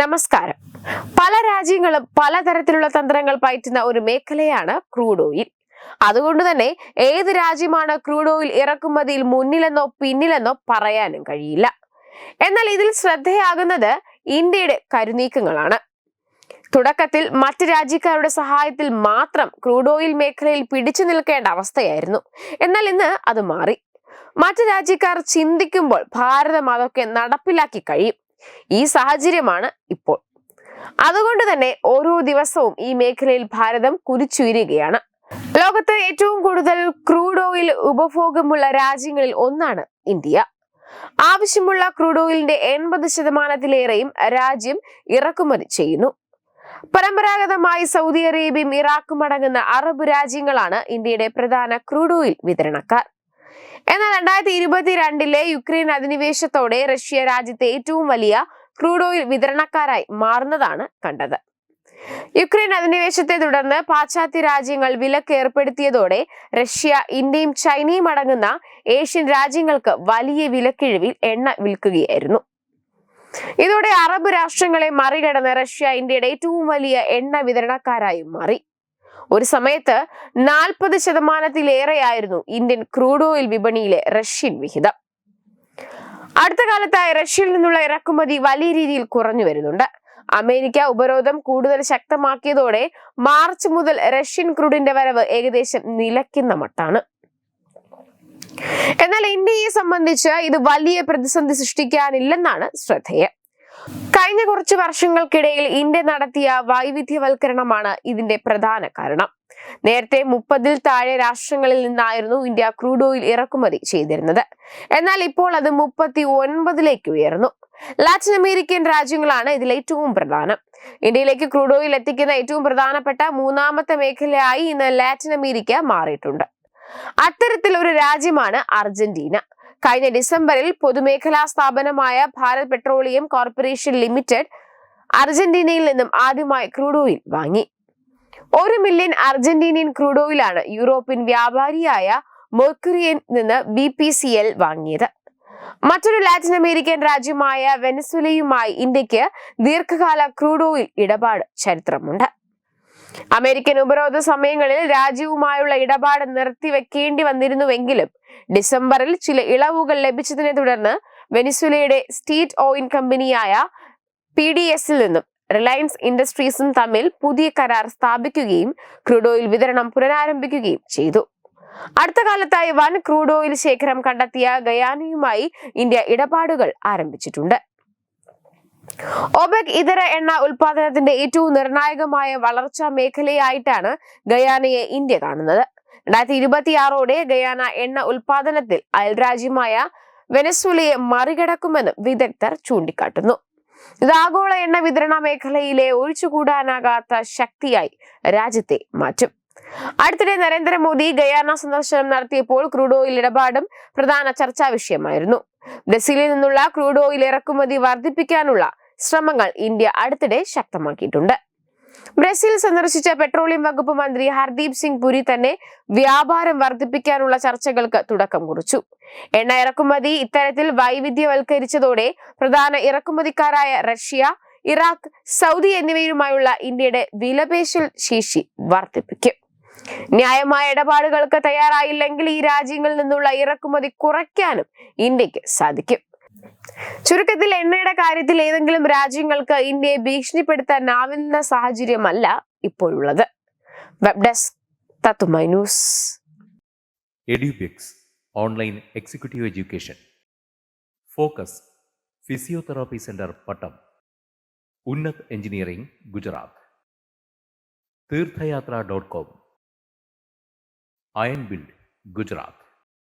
നമസ്കാരം. പല രാജ്യങ്ങളും പലതരത്തിലുള്ള തന്ത്രങ്ങൾ പയറ്റുന്ന ഒരു മേഖലയാണ് ക്രൂഡ് ഓയിൽ. അതുകൊണ്ട് തന്നെ ഏത് രാജ്യമാണ് ക്രൂഡ് ഓയിൽ ഇറക്കുമതിയിൽ മുന്നിലെന്നോ പിന്നിലെന്നോ പറയാനും കഴിയില്ല. എന്നാൽ ഇതിൽ ശ്രദ്ധയാകുന്നത് ഇന്ത്യയുടെ കരുനീക്കങ്ങളാണ്. തുടക്കത്തിൽ മറ്റ് രാജ്യക്കാരുടെ സഹായത്തിൽ മാത്രം ക്രൂഡ് ഓയിൽ മേഖലയിൽ പിടിച്ചു നിൽക്കേണ്ട അവസ്ഥയായിരുന്നു. എന്നാൽ ഇന്ന് അത് മാറി. മറ്റ് രാജ്യക്കാർ ചിന്തിക്കുമ്പോൾ ഭാരതം അതൊക്കെ നടപ്പിലാക്കി കഴിയും. ഈ സാഹചര്യമാണ് ഇപ്പോൾ. അതുകൊണ്ട് തന്നെ ഓരോ ദിവസവും ഈ മേഖലയിൽ ഭാരതം കുതിച്ചുയരുകയാണ്. ലോകത്ത് ഏറ്റവും കൂടുതൽ ക്രൂഡ് ഓയിൽ ഉപഭോഗമുള്ള രാജ്യങ്ങളിൽ ഒന്നാണ് ഇന്ത്യ. ആവശ്യമുള്ള ക്രൂഡ് ഓയിലിന്റെ എൺപത് ശതമാനത്തിലേറെയും രാജ്യം ഇറക്കുമതി ചെയ്യുന്നു. പരമ്പരാഗതമായി സൗദി അറേബ്യയും ഇറാഖും അടങ്ങുന്ന അറബ് രാജ്യങ്ങളാണ് ഇന്ത്യയുടെ പ്രധാന ക്രൂഡ് ഓയിൽ വിതരണക്കാർ. എന്നാൽ രണ്ടായിരത്തി ഇരുപത്തിരണ്ടിലെ യുക്രൈൻ അധിനിവേശത്തോടെ റഷ്യ രാജ്യത്തെ ഏറ്റവും വലിയ ക്രൂഡ് ഓയിൽ വിതരണക്കാരായി മാറുന്നതാണ് കണ്ടത്. യുക്രൈൻ അധിനിവേശത്തെ തുടർന്ന് പാശ്ചാത്യ രാജ്യങ്ങൾ വിലക്ക് ഏർപ്പെടുത്തിയതോടെ റഷ്യ ഇന്ത്യയും ചൈനയും അടങ്ങുന്ന ഏഷ്യൻ രാജ്യങ്ങൾക്ക് വലിയ വിലക്കിഴിവിൽ എണ്ണ വിൽക്കുകയായിരുന്നു. ഇതോടെ അറബ് രാഷ്ട്രങ്ങളെ മറികടന്ന് റഷ്യ ഇന്ത്യയുടെ ഏറ്റവും വലിയ എണ്ണ വിതരണക്കാരായി മാറി. ഒരു സമയത്ത് നാൽപ്പത് ശതമാനത്തിലേറെയായിരുന്നു ഇന്ത്യൻ ക്രൂഡ് ഓയിൽ വിപണിയിലെ റഷ്യൻ വിഹിതം. അടുത്ത കാലത്തായി റഷ്യയിൽ നിന്നുള്ള ഇറക്കുമതി വലിയ രീതിയിൽ കുറഞ്ഞു വരുന്നുണ്ട്. അമേരിക്ക ഉപരോധം കൂടുതൽ ശക്തമാക്കിയതോടെ മാർച്ച് മുതൽ റഷ്യൻ ക്രൂഡിന്റെ വരവ് ഏകദേശം നിലയ്ക്കുന്ന മട്ടാണ്. എന്നാൽ ഇന്ത്യയെ സംബന്ധിച്ച് ഇത് വലിയ പ്രതിസന്ധി സൃഷ്ടിക്കാനില്ലെന്നാണ് ശ്രദ്ധേയം. കഴിഞ്ഞ കുറച്ച് വർഷങ്ങൾക്കിടയിൽ ഇന്ത്യ നടത്തിയ വൈവിധ്യവൽക്കരണമാണ് ഇതിന്റെ പ്രധാന കാരണം. നേരത്തെ മുപ്പതിൽ താഴെ രാഷ്ട്രങ്ങളിൽ നിന്നായിരുന്നു ഇന്ത്യ ക്രൂഡ് ഓയിൽ ഇറക്കുമതി ചെയ്തിരുന്നത്. എന്നാൽ ഇപ്പോൾ അത് മുപ്പത്തി ഒൻപതിലേക്ക് ഉയർന്നു. ലാറ്റിൻ അമേരിക്കൻ രാജ്യങ്ങളാണ് ഇതിൽ ഏറ്റവും പ്രധാനം. ഇന്ത്യയിലേക്ക് ക്രൂഡ് ഓയിൽ എത്തിക്കുന്ന ഏറ്റവും പ്രധാനപ്പെട്ട മൂന്നാമത്തെ മേഖലയായി ഇന്ന് ലാറ്റിൻ അമേരിക്ക മാറിയിട്ടുണ്ട്. അത്തരത്തിൽ ഒരു രാജ്യമാണ് അർജന്റീന. കഴിഞ്ഞ ഡിസംബറിൽ പൊതുമേഖലാ സ്ഥാപനമായ ഭാരത് പെട്രോളിയം കോർപ്പറേഷൻ ലിമിറ്റഡ് അർജന്റീനയിൽ നിന്നും ആദ്യമായി ക്രൂഡ് ഓയിൽ വാങ്ങി. ഒരു മില്യൺ അർജന്റീനിയൻ ക്രൂഡ് ഓയിലാണ് യൂറോപ്യൻ വ്യാപാരിയായ മൊർക്കുറിയൻ നിന്ന് ബി പി സി എൽ വാങ്ങിയത്. മറ്റൊരു ലാറ്റിൻ അമേരിക്കൻ രാജ്യമായ വെനസുലയുമായി ഇന്ത്യയ്ക്ക് ദീർഘകാല ക്രൂഡ് ഓയിൽ ഇടപാട് ചരിത്രമുണ്ട്. അമേരിക്കൻ ഉപരോധ സമയങ്ങളിൽ രാജ്യവുമായുള്ള ഇടപാട് നിർത്തിവെക്കേണ്ടി വന്നിരുന്നുവെങ്കിലും ഡിസംബറിൽ ചില ഇളവുകൾ ലഭിച്ചതിനെ തുടർന്ന് വെനിസുലയുടെ സ്റ്റേറ്റ് ഓയിൻ കമ്പനിയായ പി ഡി എസിൽ നിന്നും റിലയൻസ് ഇൻഡസ്ട്രീസും തമ്മിൽ പുതിയ കരാർ സ്ഥാപിക്കുകയും ക്രൂഡ് ഓയിൽ വിതരണം പുനരാരംഭിക്കുകയും ചെയ്തു. അടുത്ത കാലത്തായി വൻ ക്രൂഡ് ഓയിൽ ശേഖരം കണ്ടെത്തിയ ഗയാനയുമായി ഇന്ത്യ ഇടപാടുകൾ ആരംഭിച്ചിട്ടുണ്ട്. ഒബെക് ഇതര എണ്ണ ഉൽപാദനത്തിന്റെ ഏറ്റവും നിർണായകമായ വളർച്ചാ മേഖലയായിട്ടാണ് ഗയാനയെ ഇന്ത്യ കാണുന്നത്. രണ്ടായിരത്തി ഇരുപത്തിയാറോടെ ഗയാന എണ്ണ ഉൽപാദനത്തിൽ അയൽരാജ്യമായ വെനസ്വലയെ മറികടക്കുമെന്ന് വിദഗ്ധർ ചൂണ്ടിക്കാട്ടുന്നു. ഇത് ആഗോള എണ്ണ വിതരണ മേഖലയിലെ ഒഴിച്ചുകൂടാനാകാത്ത ശക്തിയായി രാജ്യത്തെ മാറ്റും. അടുത്തിടെ നരേന്ദ്രമോദി ഗയാന സന്ദർശനം നടത്തിയപ്പോൾ ക്രൂഡ് ഓയിൽ ഇടപാടും പ്രധാന ചർച്ചാ വിഷയമായിരുന്നു. ബ്രസീലിൽ നിന്നുള്ള ക്രൂഡ് ഓയിൽ ഇറക്കുമതി വർദ്ധിപ്പിക്കാനുള്ള ശ്രമങ്ങൾ ഇന്ത്യ അടുത്തിടെ ശക്തമാക്കിയിട്ടുണ്ട്. ബ്രസീൽ സന്ദർശിച്ച പെട്രോളിയം വകുപ്പ് മന്ത്രി ഹർദീപ് സിംഗ് പുരി തന്നെ വ്യാപാരം വർദ്ധിപ്പിക്കാനുള്ള ചർച്ചകൾക്ക് തുടക്കം കുറിച്ചു. എണ്ണ ഇറക്കുമതി ഇത്തരത്തിൽ വൈവിധ്യവൽക്കരിച്ചതോടെ പ്രധാന ഇറക്കുമതിക്കാരായ റഷ്യ ഇറാഖ് സൗദി എന്നിവയുമായുള്ള ഇന്ത്യയുടെ വിലപേശൽ ശേഷി വർദ്ധിപ്പിക്കും. ന്യായമായ ഇടപാടുകൾക്ക് തയ്യാറായില്ലെങ്കിൽ ഈ രാജ്യങ്ങളിൽ നിന്നുള്ള ഇറക്കുമതി കുറയ്ക്കാനും ഇന്ത്യയ്ക്ക് സാധിക്കും. ചുരുക്കത്തിൽ എണ്ണയുടെ കാര്യത്തിൽ ഏതെങ്കിലും രാജ്യങ്ങൾക്ക് ഇന്ത്യയെ ഭീഷണിപ്പെടുത്താനാവുന്ന സാഹചര്യമല്ല ഇപ്പോഴുള്ളത്. Web desk online executive education focus physiotherapy centre Pattom Unnat engineering Gujarat Theerthayatra dot com iron build Gujarat